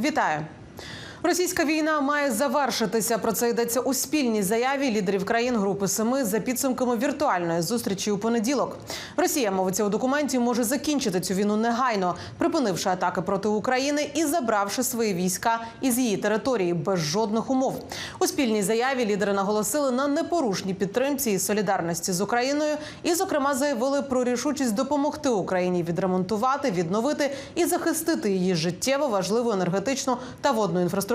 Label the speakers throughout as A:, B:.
A: вітаю. Російська війна має завершитися. Про це йдеться у спільній заяві лідерів країн Групи Семи за підсумками віртуальної зустрічі у понеділок. Росія мовиться у документі може закінчити цю війну негайно, припинивши атаки проти України і забравши свої війська із її території без жодних умов. У спільній заяві лідери наголосили на непорушній підтримці і солідарності з Україною, і, зокрема, заявили про рішучість допомогти Україні відремонтувати, відновити і захистити її життєво важливу енергетичну та водну інфраструктуру.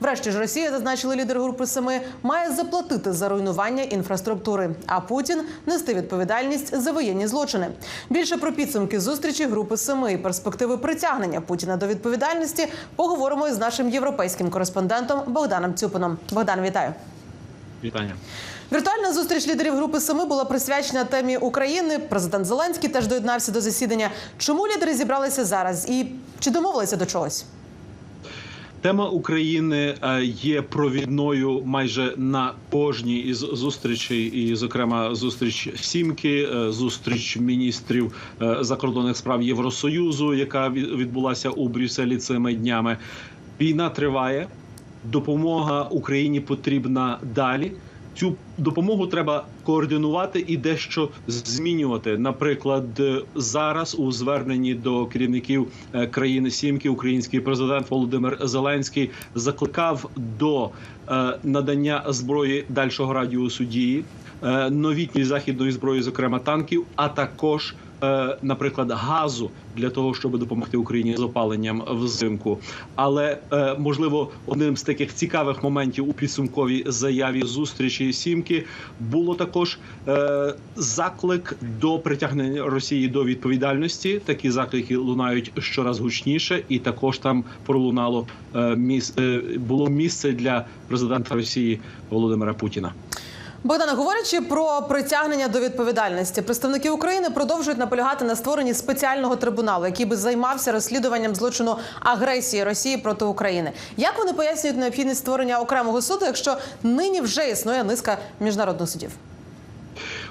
A: Врешті ж Росія, зазначили лідери групи Семи, має заплатити за руйнування інфраструктури, а Путін нести відповідальність за воєнні злочини. Більше про підсумки зустрічі групи Семи і перспективи притягнення Путіна до відповідальності поговоримо із нашим європейським кореспондентом Богданом Цюпином. Богдан, вітаю.
B: Вітання.
A: Віртуальна зустріч лідерів групи Семи була присвячена темі України. Президент Зеленський теж доєднався до засідання. Чому лідери зібралися зараз і чи домовилися до чогось?
B: Тема України е, є провідною майже на кожній із зустрічей, і, зокрема, зустріч сімки, е, зустріч міністрів е, закордонних справ Євросоюзу, яка відбулася у Брюсселі цими днями. Війна триває, допомога Україні потрібна далі. Цю допомогу треба координувати і дещо змінювати. Наприклад, е, зараз у зверненні до керівників е, країни Сімки український президент Володимир Зеленський закликав до е, надання зброї дальшого радіусу дії, новітньої західної зброї, зокрема танків, а також наприклад, газу для того, щоб допомогти Україні з опаленням взимку. Але е, можливо, одним з таких цікавих моментів у підсумковій заяві зустрічі сімки було також е, заклик до притягнення Росії до відповідальності. Такі заклики лунають щораз гучніше, і також там пролунало е, міс, е, було місце для президента Росії Володимира Путіна.
A: Богдане, говорячи про притягнення до відповідальності, представники України продовжують наполягати на створенні спеціального трибуналу, який би займався розслідуванням злочину агресії Росії проти України. Як вони пояснюють необхідність створення окремого суду, якщо нині вже існує низка міжнародних судів?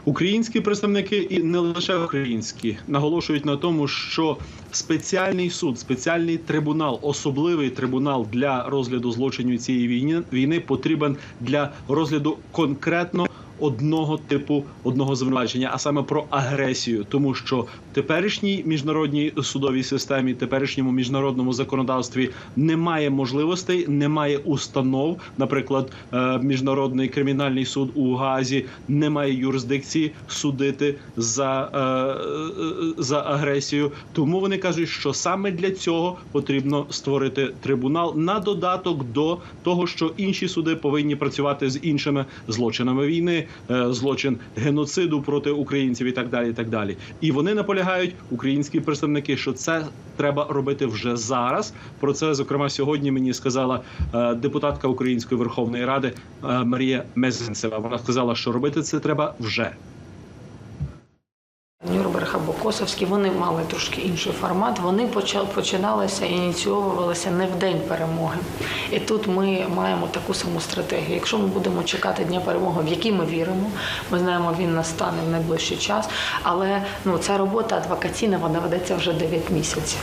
B: Українські представники і не лише українські наголошують на тому, що спеціальний суд, спеціальний трибунал, особливий трибунал для розгляду злочинів цієї війни війни потрібен для розгляду конкретно. Одного типу одного звинувачення, а саме про агресію, тому що в теперішній міжнародній судовій системі, теперішньому міжнародному законодавстві немає можливостей, немає установ. Наприклад, е, міжнародний кримінальний суд у Гаазі не має юрисдикції судити за, е, е, за агресію. Тому вони кажуть, що саме для цього потрібно створити трибунал на додаток до того, що інші суди повинні працювати з іншими злочинами війни, злочин геноциду проти українців і так далі. І так далі. І вони наполягають, українські представники, що це треба робити вже зараз. Про це зокрема сьогодні мені сказала е, депутатка Української Верховної Ради е, Марія Мезенцева. Вона сказала, що робити це треба вже.
C: Косовський, вони мали трошки інший формат. Вони починалися ініційовувалися не в день перемоги. І тут ми маємо таку саму стратегію. Якщо ми будемо чекати дня перемоги, в який ми віримо, ми знаємо, він настане в найближчий час. Але ну ця робота адвокаційна вона ведеться вже 9 місяців.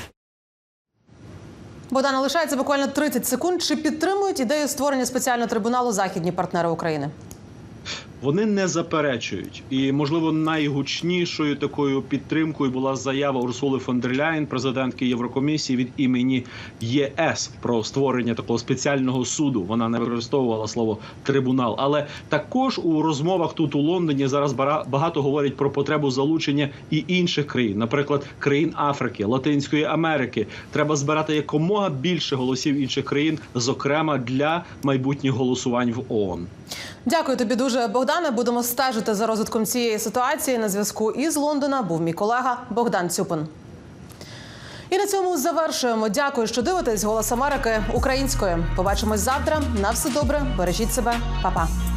A: Богдане, лишається буквально 30 секунд. Чи підтримують ідею створення спеціального трибуналу західні партнери України?
B: Вони не заперечують, і можливо найгучнішою такою підтримкою була заява Урсули фон дер Ляєн, президентки Єврокомісії від імені ЄС про створення такого спеціального суду. Вона не використовувала слово трибунал, але також у розмовах тут у Лондоні зараз багато говорять про потребу залучення і інших країн, наприклад, країн Африки, Латинської Америки. Треба збирати якомога більше голосів інших країн, зокрема для майбутніх голосувань в ООН.
A: Дякую тобі дуже, Богдане. Будемо стежити за розвитком цієї ситуації. На зв'язку із Лондона був мій колега Богдан Цюпин. І на цьому завершуємо. Дякую, що дивитесь. Голос Америки українською. Побачимось завтра. На все добре. Бережіть себе, Па-па.